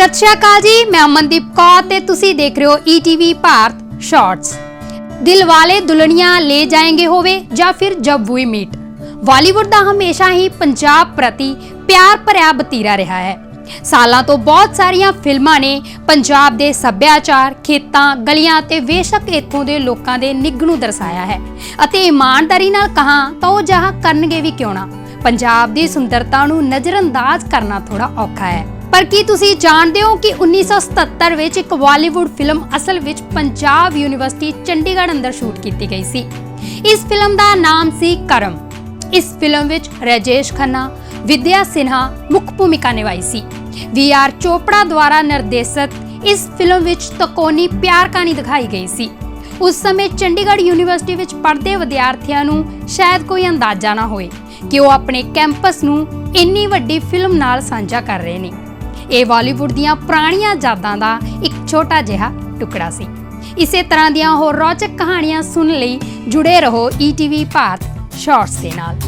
ਸਤਿ ਸ਼੍ਰੀ ਅਕਾਲ ਜੀ, ਮੈਂ ਅਮਨਦੀਪ ਕੌਰ ਤੇ ਤੁਸੀਂ ਦੇਖ ਰਹੇ ਹੋ ਈਟੀਵੀ ਭਾਰਤ ਸ਼ਾਰਟਸ ਦਿਲ ਦੁਲਹਨੀਆਂ ਲੈ ਜਾਏਂਗੇ ਹੋਵੇ ਜਾਂ ਫਿਰ ਜਬ ਵੀ ਮੀਟ। ਬਾਲੀਵੁੱਡ ਦਾ ਹਮੇਸ਼ਾ ਹੀ ਪੰਜਾਬ ਪ੍ਰਤੀ ਪਿਆਰ ਭਰਿਆ ਬਤੀਰਾ ਰਿਹਾ ਹੈ। ਸਾਲਾਂ ਤੋਂ ਬਹੁਤ ਸਾਰੀਆਂ ਫਿਲਮਾਂ ਨੇ ਪੰਜਾਬ ਦੇ ਸੱਭਿਆਚਾਰ, ਖੇਤਾਂ, ਗਲੀਆਂ ਤੇ ਵੇਸ਼ਕ ਇੱਥੋਂ ਦੇ ਲੋਕਾਂ ਦੇ ਨਿੱਘ ਨੂੰ ਦਰਸਾਇਆ ਹੈ। ਅਤੇ ਇਮਾਨਦਾਰੀ ਨਾਲ ਕਹਾਂ ਤਾਂ ਉਹ ਜਹਾ ਕਰਨਗੇ ਵੀ ਕਿਉਂ ਨਾ। ਪੰਜਾਬ ਦੀ ਸੁੰਦਰਤਾ ਨੂੰ ਨਜ਼ਰਅੰਦਾਜ਼ ਕਰਨਾ ਥੋੜਾ ਔਖਾ ਹੈ। ਪਰ ਕੀ ਤੁਸੀਂ ਜਾਣਦੇ ਹੋ ਕਿ 1977 ਵਿੱਚ ਇੱਕ ਬਾਲੀਵੁੱਡ ਫਿਲਮ ਅਸਲ ਵਿੱਚ ਪੰਜਾਬ ਯੂਨੀਵਰਸਿਟੀ ਚੰਡੀਗੜ੍ਹ ਅੰਦਰ ਸ਼ੂਟ ਕੀਤੀ ਗਈ ਸੀ? ਇਸ ਫਿਲਮ ਦਾ ਨਾਮ ਸੀ ਕਰਮ। ਇਸ ਫਿਲਮ ਵਿੱਚ ਰਾਜੇਸ਼ ਖੰਨਾ, ਵਿਦਿਆ ਸਿਨਹਾ ਮੁੱਖ ਭੂਮਿਕਾ ਨਿਭਾਈ ਸੀ। ਵੀ ਆਰ ਚੋਪੜਾ ਦੁਆਰਾ ਨਿਰਦੇਸ਼ਿਤ ਇਸ ਫਿਲਮ ਵਿੱਚ ਤਕੋਨੀ ਪਿਆਰ ਕਹਾਣੀ ਦਿਖਾਈ ਗਈ ਸੀ। ਉਸ ਸਮੇਂ ਚੰਡੀਗੜ੍ਹ ਯੂਨੀਵਰਸਿਟੀ ਵਿੱਚ ਪੜ੍ਹਦੇ ਵਿਦਿਆਰਥੀਆਂ ਨੂੰ ਸ਼ਾਇਦ ਕੋਈ ਅੰਦਾਜ਼ਾ ਨਾ ਹੋਏ ਕਿ ਉਹ ਆਪਣੇ ਕੈਂਪਸ ਨੂੰ ਇੰਨੀ ਵੱਡੀ ਫਿਲਮ ਨਾਲ ਸਾਂਝਾ ਕਰ ਰਹੇ ਨੇ। ਇਹ ਬਾਲੀਵੁੱਡ ਦੀਆਂ ਪੁਰਾਣੀਆਂ ਯਾਦਾਂ ਦਾ ਇੱਕ ਛੋਟਾ ਜਿਹਾ ਟੁਕੜਾ ਸੀ। ਇਸੇ ਤਰ੍ਹਾਂ ਦੀਆਂ ਹੋਰ ਰੌਚਕ ਕਹਾਣੀਆਂ ਸੁਣਨ ਲਈ ਜੁੜੇ ਰਹੋ ਈਟੀਵੀ ਭਾਰਤ ਸ਼ਾਰਟਸ ਦੇ ਨਾਲ।